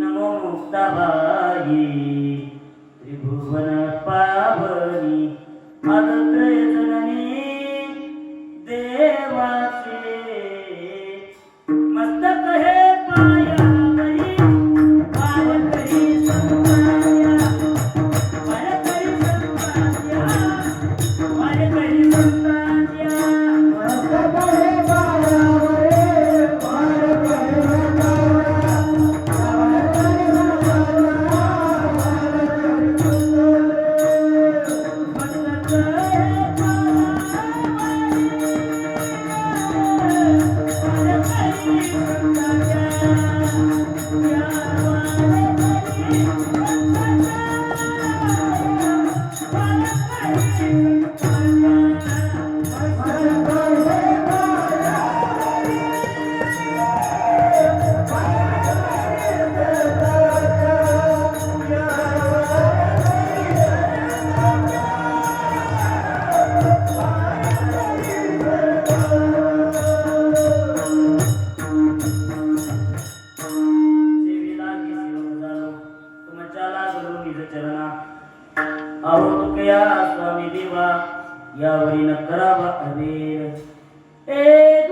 नमो मुक्ताबाई त्रिभुवन पावनी आदत्रय जननी देवाचे चरणा। अहो कया स्वामी देवा यावरी न करावा अवेर ए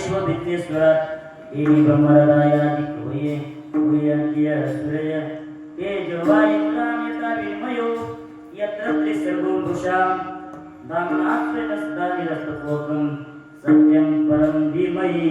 चार पेशव भित्तेश्वरात एनी ब्रह्मरायादि सूर्य तेजवायुरामिता विमयो यत्र त्रिसर्गो भूषां धामनास्त्रनस्तानिरस्तपोकं सत्यं परं धीमहि।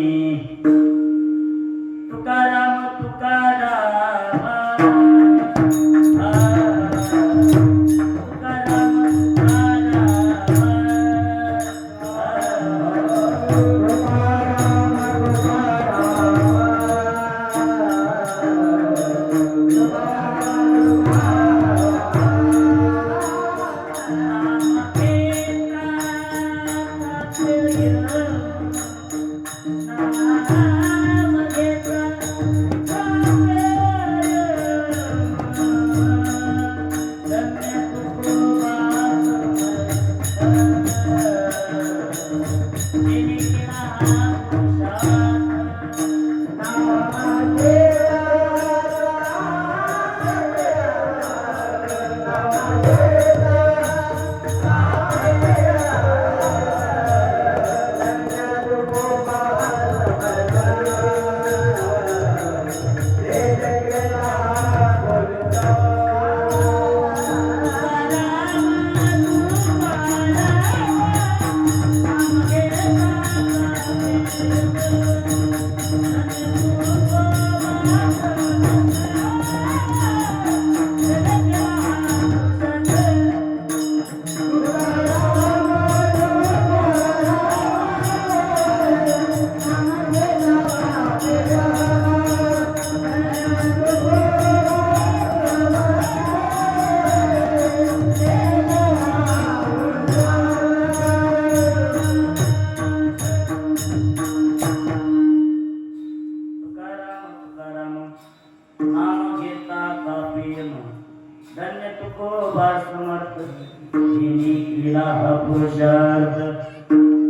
केला हा पुरुषार्थ।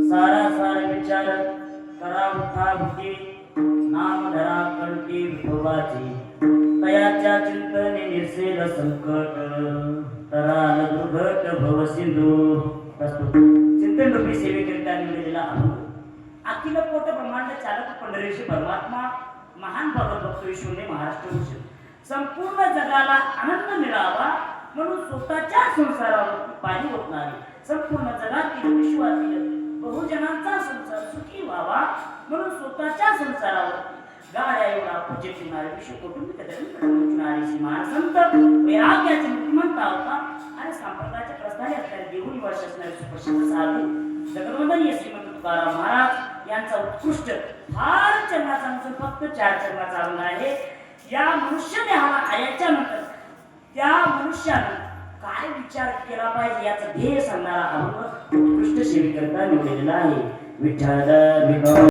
सारा सार विचार करा उठा नाम धरा विठोबाची। तयाच्या चिंतने निरसेल संकट दुर्घट भव सिंधू। चिंतन कीर्तनरूपी सेवेकरिता निवडलेला अभंग अखिल ब्रह्मांड चालक पंढरीशी परमात्मा महान भगवत भक्त विष्णूने महाराष्ट्र भूषण संपूर्ण जगाला आनंद मिळावा म्हणून स्वतःच्या संसारावर पाणी ओतणारे। संपूर्ण जगातील विश्वातील बहुजनांचा संसार सुखी व्हावा म्हणून स्वतःच्या संसारावर. गाड्या एवढा पूजे ठेवणारे विश्व कौटुंबिक धर्मणारे श्री महासंत वैराग्याचे मुक्तिमंत होता. आणि संप्रदायाच्या प्रस्थानी असणारे देहुरी वर्ष असणारे सुप्रसिद्ध साधू. जगन्वंदनीय श्रीमंत तुकाराम महाराज यांचा उत्कृष्ट फार चरणाचा नसून फक्त चार चरणाचा अंग आहे. या मनुष्य देहाला आल्याच्यानंतर त्या मनुष्यानं काय विचार केला पाहिजे? याचा ध्येय सांगणारा अभंग उत्कृष्ट सेवेकरता निवडलेला आहे. विठ्ठल विठ्ठल